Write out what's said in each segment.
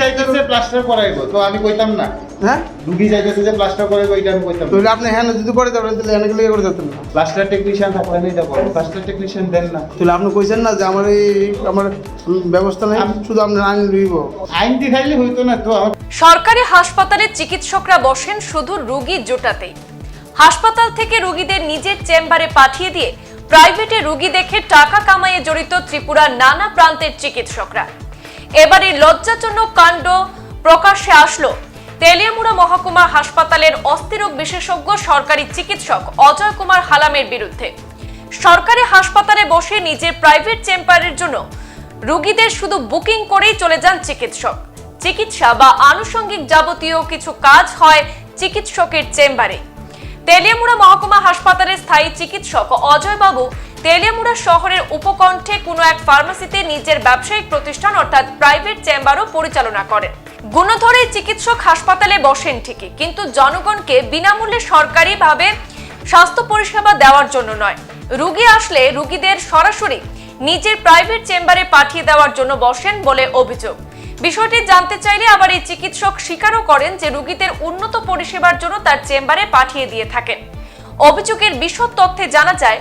চাইতেছে প্লাস্টার করাইবো তো আমি কইতাম না। হ্যাঁ? রুগী চাইতেছে যে প্লাস্টার করাইবো এটা আমি কইতাম তাহলে আপনি হ্যাঁ যদি করে দেবেন তাহলে হ্যাঁ গেলে করে দিতেন না। প্লাস্টার টেকনিশিয়ান থাকলে আমি যাব। প্লাস্টার টেকনিশিয়ান দেন না। তাহলে আপনি কইছেন না যে আমার এই আমার ব্যবস্থা নেই শুধু আপনার আইন লইব। আইন দেখাইলে হইতো না তো। সরকারি হাসপাতালে চিকিৎসকরা বসেন শুধু রোগী জোটাতেই হাসপাতাল থেকে রোগীদের নিজের চেম্বারে পাঠিয়ে দিয়ে প্রাইভেটে রোগী দেখে টাকা কামাইয়ে জড়িত ত্রিপুরার নানা প্রান্তের চিকিৎসকরা। এবারে লজ্জাজনক কাণ্ড প্রকাশ্যে আসলো। তেলিয়ামুড়া মহকুমা হাসপাতালের অস্থিরোগ বিশেষজ্ঞ সরকারি চিকিৎসক অজয় কুমার হালামের বিরুদ্ধে। সরকারি হাসপাতালে বসে নিজের প্রাইভেট চেম্বারের জন্য রোগীদের শুধু বুকিং করেই চলে যান চিকিৎসক। চিকিৎসা বা আনুষঙ্গিক যাবতীয় কিছু কাজ হয় চিকিৎসকের চেম্বারে। তেলিয়ামুড়া মহকুমা হাসপাতালের স্থায়ী চিকিৎসক অজয় বাবু তেলিয়ামুড়া শহরের উপকণ্ঠে কোনো এক ফার্মেসিতে নিজের ব্যবসায়িক প্রতিষ্ঠান অর্থাৎ প্রাইভেট চেম্বারও পরিচালনা করেন। গুণধরে চিকিৎসক হাসপাতালে বসেন ঠিকই, কিন্তু জনগণকে বিনামূল্যে সরকারিভাবে স্বাস্থ্য পরিষেবা দেওয়ার জন্য নয়। রুগী আসলে রুগীদের সরাসরি নিজের প্রাইভেট চেম্বারে পাঠিয়ে দেওয়ার জন্য বসেন বলে অভিযোগ। বিষয়টি জানতে চাইলে আবার এই চিকিৎসক স্বীকারও করেন যে রুগীদের উন্নত পরিষেবার জন্য তার চেম্বারে পাঠিয়ে দিয়ে থাকেন। অভিযোগের বিশদ তথ্যে জানা যায়,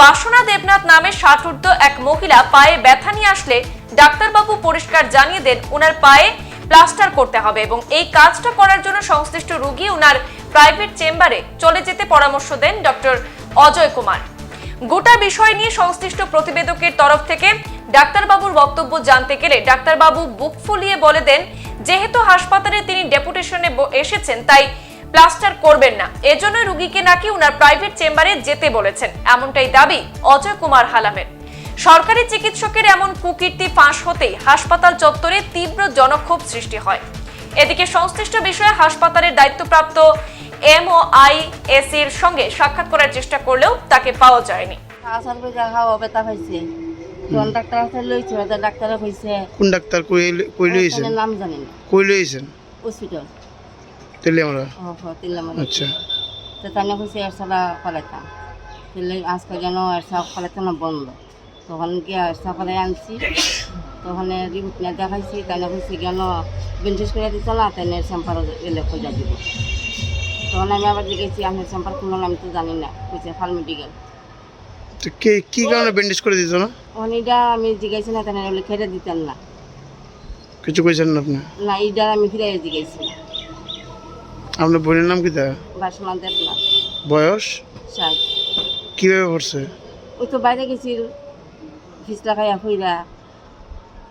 বাসনা দেবনাথ নামে ষাটঊর্ধ্ব এক মহিলা পায়ে ব্যথা নিয়ে আসলে ডাক্তারবাবু পরিষ্কার জানিয়ে দেন ওনার পায়ে প্লাস্টার করতে হবে এবং এই কাজটা করার জন্য সংশ্লিষ্ট রুগী ওনার প্রাইভেট চেম্বারে চলে যেতে পরামর্শ দেন ডক্টর অজয় কুমার। গোটা বিষয় নিয়ে সংশ্লিষ্ট প্রতিবেদকের তরফ থেকে ডাক্তারবাবুর বক্তব্য জানতে গেলে ডাক্তারবাবু বুক ফুলিয়ে বলে দেন, যেহেতু হাসপাতালে তিনি ডেপুটেশনে এসেছেন, তাই প্লাস্টার করবেন না। এজন্য রুগীকে নাকি উনার প্রাইভেট চেম্বারে যেতে বলেছেন। এমনটাই দাবি অজয় কুমার হালামের। সরকারি চিকিৎসকের এমন কুকীর্তি ফাঁস হতেই হাসপাতাল চত্বরে তীব্র জনক্ষোভ সৃষ্টি হয়। এদিকে সংশ্লিষ্ট বিষয়ে হাসপাতালের দায়িত্বপ্রাপ্ত এমওআইএস এর সঙ্গে সাক্ষাৎ করার চেষ্টা করলেও তাকে পাওয়া যায়নি। তখন ডাক্তার আছে লইছে ওদের ডাক্তারে কইছে। কোন ডাক্তার কই কই লইছেন নাম জানি না। কই লইছেন হসপিটাল। আমরা ও হ তিল্লাম আচ্ছা। তো তাই কইছে এরসালা ফলাইতাম তাহলে আজকে যেন এরসা ফলাইতাম বন্ধ। তখন গিয়া এরসা ফলাই আনছি। তখন রিপোর্ট নিয়ে দেখাইছি। তাই কইছে কেন বেন্ডেজ করে দিত না তাই স্যাম্পার এলে খোঁজা দিব। তখন আমি আবার জিজ্ঞেসি আমি স্যাম্পার খুললাম আমি তো জানি না। কইছে ফাল মেডিকেল তো কে কি কারণে ব্যান্ডেজ করে দিত না? তখন আমি জিজ্ঞাসি না তাই বলে খেতে দিতেন না। কিছু কইছেন না আপনি? না এইটা আমি ফিরে জিজ্ঞাসি আপনার বোনের নাম কি তা বাসনা দেব না। বয়স? চাই কীভাবে পড়ছে? ওই তো বাইরে গেছি ফিসলা খাইয়া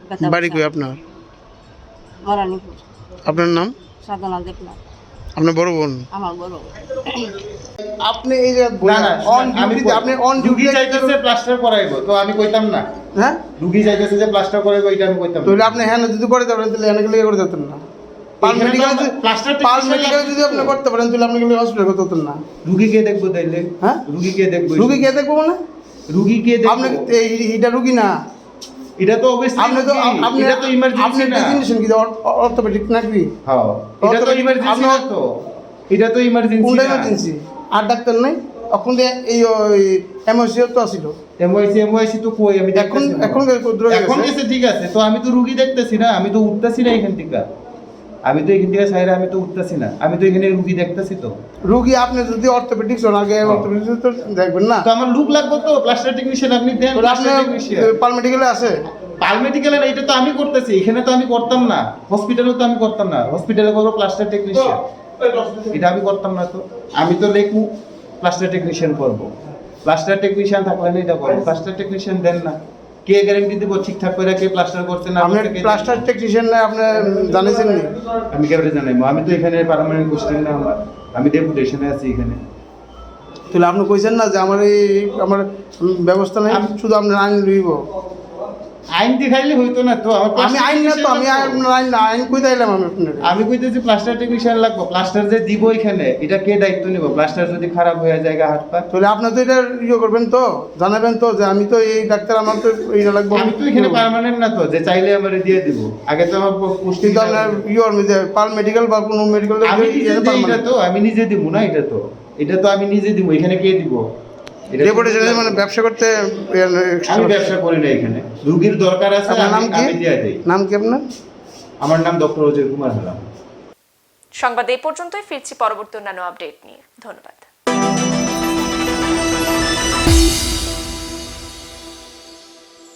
ব্যথা বাড়ি কই আপনার? মরানিপুর। আপনার নাম? সাধনা দেব না। আপনার বড় বোন। আমার বড় আপনি এই যে না না অন আমি ডিউটি আপনি অন ডিউটি চাইতেছে প্লাস্টার করাইবো তো আমি কইতাম না। হ্যাঁ? রুগী চাইতেছে যে প্লাস্টার করাইবো এটা আমি কইতাম তাহলে আপনি হ্যাঁ যদি করে দেবেন তাহলে হ্যাঁ গেলে করে দিতেন না। পাল যদি পাল মেডিকেলে যদি আপনি করতে পারেন তাহলে আপনি গেলে হসপিটালে করতে হতেন না। রুগী কে দেখব তাইলে? হ্যাঁ? রুগী কে দেখব রুগী কে দেখব মানে? রুগী কে আপনি দেখব? এই- এইটা রুগী না। এটা তো অবশ্যই আপনি তো আপনি এটা তো ইমার্জেন্সি না। ডেজিগনেশন কি অর্থোপেডিক নাকি? হ্যাঁ এটা তো ইমার্জেন্সি আপনি- না তো। এটা তো ইমার্জেন্সি না। ইমার্জেন্সি আর ডাক্তার নাই? এখন এই এমওসিও তো আসিল এমওসি এমওসি তো কই? আমি এখন। এখন এখন ঠিক আছে। তো আমি তো রুগী দেখতেছি না আমি তো উঠতেছি না এখান থেকে। আমি তো এখান থেকে সাইরে আমি তো উঠতেছি না। আমি তো এখানে রুগী দেখতেছি তো। রুগী আপনি যদি অর্থোপেডিক্স আগে অর্থোপেডিক্স তো দেখবেন না। তো আমার লুক লাগবে তো প্লাস্টার টেকনিশিয়ান আপনি দেন প্লাস্টার টেকনিশিয়ান পাল আছে? পাল না এটা তো আমি করতেছি এখানে তো আমি করতাম না। হসপিটালে তো আমি করতাম না। হসপিটালে করব প্লাস্টার টেকনিশিয়ান এটা আমি করতাম না তো। আমি তো লেখু প্লাস্টার টেকনিশিয়ান করব। প্লাস্টার টেকনিশিয়ান থাকলে না এটা করব। প্লাস্টার টেকনিশিয়ান দেন না। কে গ্যারান্টি দিব? ঠিকঠাক করে কে প্লাস্টার করছে না আপনি প্লাস্টার টেকনিশিয়ান না। আপনি জানিয়েছেন নি আমি কেবলে জানাইবো আমি তো এখানে পার্মানেন্ট কোশ্চেন না আমার। আমি ডেপুটেশনে আছি এখানে। তাহলে আপনি কইছেন না যে আমার এই আমার ব্যবস্থা নেই আমি- শুধু আপনার আইন লইব আইন দেখাইলে হইতো না তো আমার আমি আইন না তো আমি আইন আইন কই দিলাম আমি আপনার? আমি কইতেছি প্লাস্টার টেকনিশিয়ান লাগবো প্লাস্টার যে দিব এখানে এটা কে দায়িত্ব নিব? প্লাস্টার যদি খারাপ হয়ে যায় হাত পা? তাহলে আপনি তো এটা ইয়ে করবেন তো জানাবেন তো যে আমি তো এই ডাক্তার আমার তো এইটা লাগবে। আমি তো এখানে পার্মানেন্ট না তো যে চাইলে আমার দিয়ে দিব। আগে তো আমার পোস্টিং কিন্তু আপনার ইয়ে মেডিকেল বা কোনো মেডিকেল আমি নিজে দিই এটা তো আমি নিজে দিব না এটা তো। এটা তো আমি নিজে দিব এখানে কে দিব? ডেপুটেশনে মানে ব্যবসা করতে আমি ব্যবসা করি না এখানে। রুগীর দরকার আছে নাম কি? নাম কি আপনার? আমার নাম ডক্টর অজয় কুমার হালাম সংবাদ এই পর্যন্তই ফিরছি পরবর্তী অন্যান্য আপডেট নিয়ে। ধন্যবাদ।